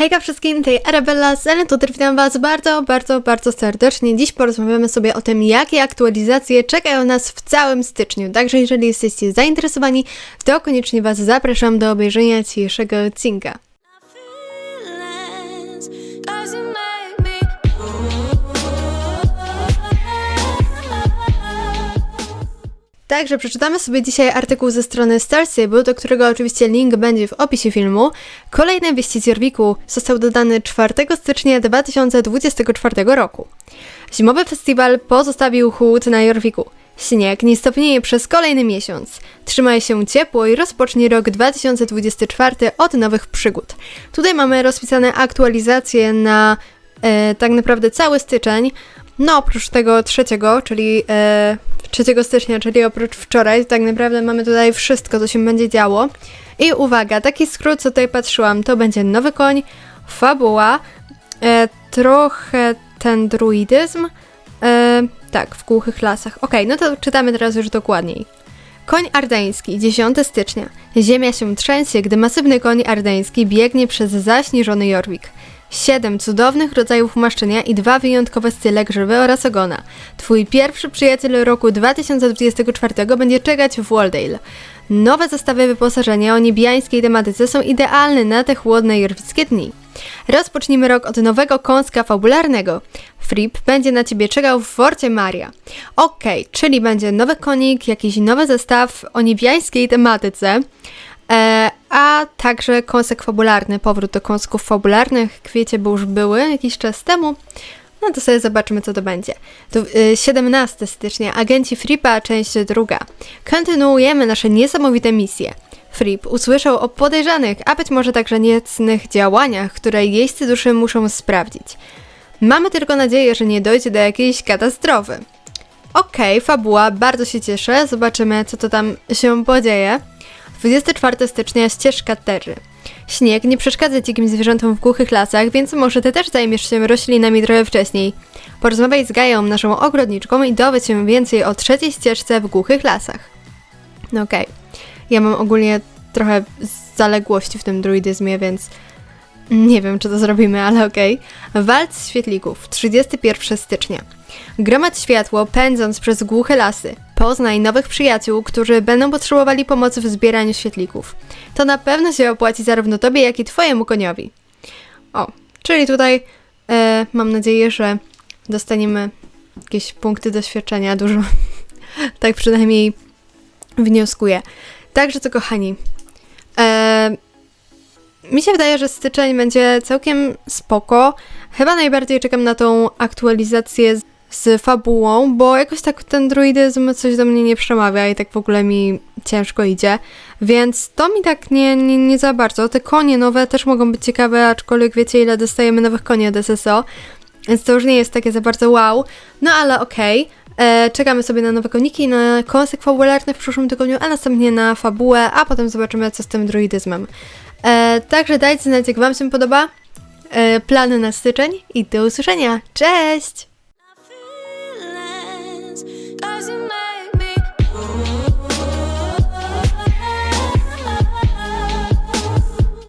Hejka wszystkim, tutaj Arabella z Eletutor, witam Was bardzo, bardzo, bardzo serdecznie. Dziś porozmawiamy sobie o tym, jakie aktualizacje czekają nas w całym styczniu. Także jeżeli jesteście zainteresowani, to koniecznie Was zapraszam do obejrzenia dzisiejszego odcinka. Także przeczytamy sobie dzisiaj artykuł ze strony Star do którego oczywiście link będzie w opisie filmu. Kolejny wyścig z Jorwiku został dodany 4 stycznia 2024 roku. Zimowy festiwal pozostawił chłód na Jorwiku. Śnieg nie stopnieje przez kolejny miesiąc. Trzymaj się ciepło i rozpocznie rok 2024 od nowych przygód. Tutaj mamy rozpisane aktualizacje na e, tak naprawdę cały styczeń. No oprócz tego trzeciego, czyli e, 3 stycznia, czyli oprócz wczoraj, tak naprawdę mamy tutaj wszystko, co się będzie działo. I uwaga, taki skrót, co tutaj patrzyłam, to będzie nowy koń, fabuła, e, trochę ten druidyzm, e, tak, w głuchych lasach. Okej, no to czytamy teraz już dokładniej. Koń ardeński, 10 stycznia. Ziemia się trzęsie, gdy masywny koń ardeński biegnie przez zaśnieżony Jorwik. Siedem cudownych rodzajów maszczenia i dwa wyjątkowe style grzywy oraz ogona. Twój pierwszy przyjaciel roku 2024 będzie czekać w Waldale. Nowe zestawy wyposażenia o niebiańskiej tematyce są idealne na te chłodne jorwickie dni. Rozpocznijmy rok od nowego kąska fabularnego. Fripp będzie na ciebie czekał w Forcie Maria. Okej, czyli będzie nowy konik, jakiś nowy zestaw o niebiańskiej tematyce. E, a także kąsek fabularny, powrót do kąsków fabularnych, kwiecie, bo już były jakiś czas temu. No to sobie zobaczymy, co to będzie. To, y, 17 stycznia, agenci Frippa, część druga. Kontynuujemy nasze niesamowite misje. Fripp usłyszał o podejrzanych, a być może także niecnych działaniach, które jeźdźcy duszy muszą sprawdzić. Mamy tylko nadzieję, że nie dojdzie do jakiejś katastrofy. Okej, fabuła, bardzo się cieszę. Zobaczymy, co to tam się podzieje. 24 stycznia ścieżka Terry. Śnieg nie przeszkadza dzikim zwierzętom w głuchych lasach, więc może ty też zajmiesz się roślinami trochę wcześniej. Porozmawiaj z Gają, naszą ogrodniczką i dowiedz się więcej o trzeciej ścieżce w głuchych lasach. No okej. Ja mam ogólnie trochę zaległości w tym druidyzmie, więc nie wiem, czy to zrobimy, ale okej. Walc świetlików, 31 stycznia. Gromadź światło, pędząc przez głuche lasy. Poznaj nowych przyjaciół, którzy będą potrzebowali pomocy w zbieraniu świetlików. To na pewno się opłaci zarówno tobie, jak i twojemu koniowi. O, czyli tutaj e, mam nadzieję, że dostaniemy jakieś punkty doświadczenia, dużo. tak przynajmniej wnioskuję. Także to kochani. E, mi się wydaje, że styczeń będzie całkiem spoko. Chyba najbardziej czekam na tą aktualizację z, fabułą, bo jakoś tak ten druidyzm coś do mnie nie przemawia i tak w ogóle mi ciężko idzie. Więc to mi tak nie, nie, nie za bardzo. Te konie nowe też mogą być ciekawe, aczkolwiek wiecie ile dostajemy nowych koni od SSO. Więc to już nie jest takie za bardzo wow. No ale okej. E, Czekamy sobie na nowe koniki, na kąsek fabularny w przyszłym tygodniu, a następnie na fabułę, a potem zobaczymy co z tym druidyzmem. E, także dajcie znać, jak Wam się podoba. E, plany na styczeń i do usłyszenia. Cześć! Doesn't matter.